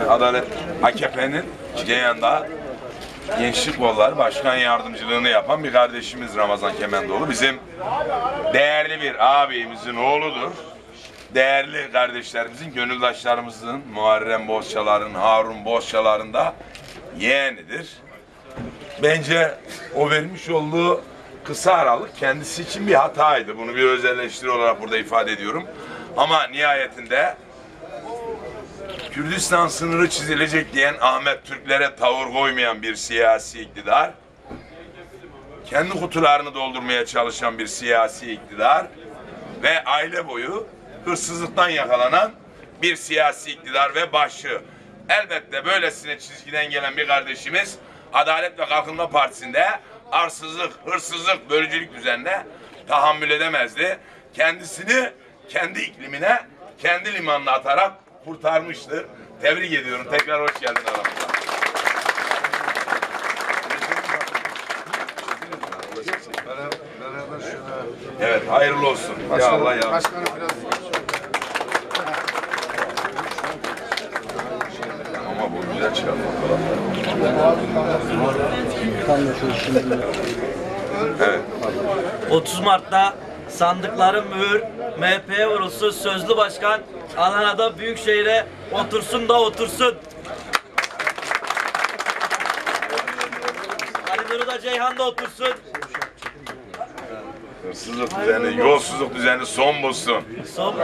Adalet AKP'nin Ceyhan'da Gençlik Kolları Başkan Yardımcılığını yapan bir kardeşimiz Ramazan Kemendoğlu. Bizim değerli bir ağabeyimizin oğludur. Değerli kardeşlerimizin, gönüldaşlarımızın, Muharrem Bozçalar'ın, Harun Bozçalar'ın da yeğenidir. Bence o vermiş olduğu kısa aralık kendisi için bir hataydı. Bunu bir öz eleştiri olarak burada ifade ediyorum. Ama nihayetinde Kürdistan sınırı çizilecek diyen Ahmet Türklere tavır koymayan bir siyasi iktidar, kendi kutularını doldurmaya çalışan bir siyasi iktidar ve aile boyu hırsızlıktan yakalanan bir siyasi iktidar ve başı. Elbette böylesine çizgiden gelen bir kardeşimiz Adalet ve Kalkınma Partisi'nde arsızlık, hırsızlık, bölücülük düzenine tahammül edemezdi. Kendisini kendi iklimine, kendi limanına atarak kurtarmıştır. Tebrik ediyorum. Tekrar hoş geldin aramıza. Evet, hayırlı olsun. Ya Allah ya. Başkanım biraz Ama bu güzel çıkar fotoğraflar. Evet. 30 Mart'ta sandıkların mühür MHP'ye vurulsun. Sözlü başkan Adana'da Büyükşehir'e otursun da otursun. Ali Nuri da Ceyhan'da otursun. Hırsızlık düzeni, yolsuzluk düzeni son bulsun. Son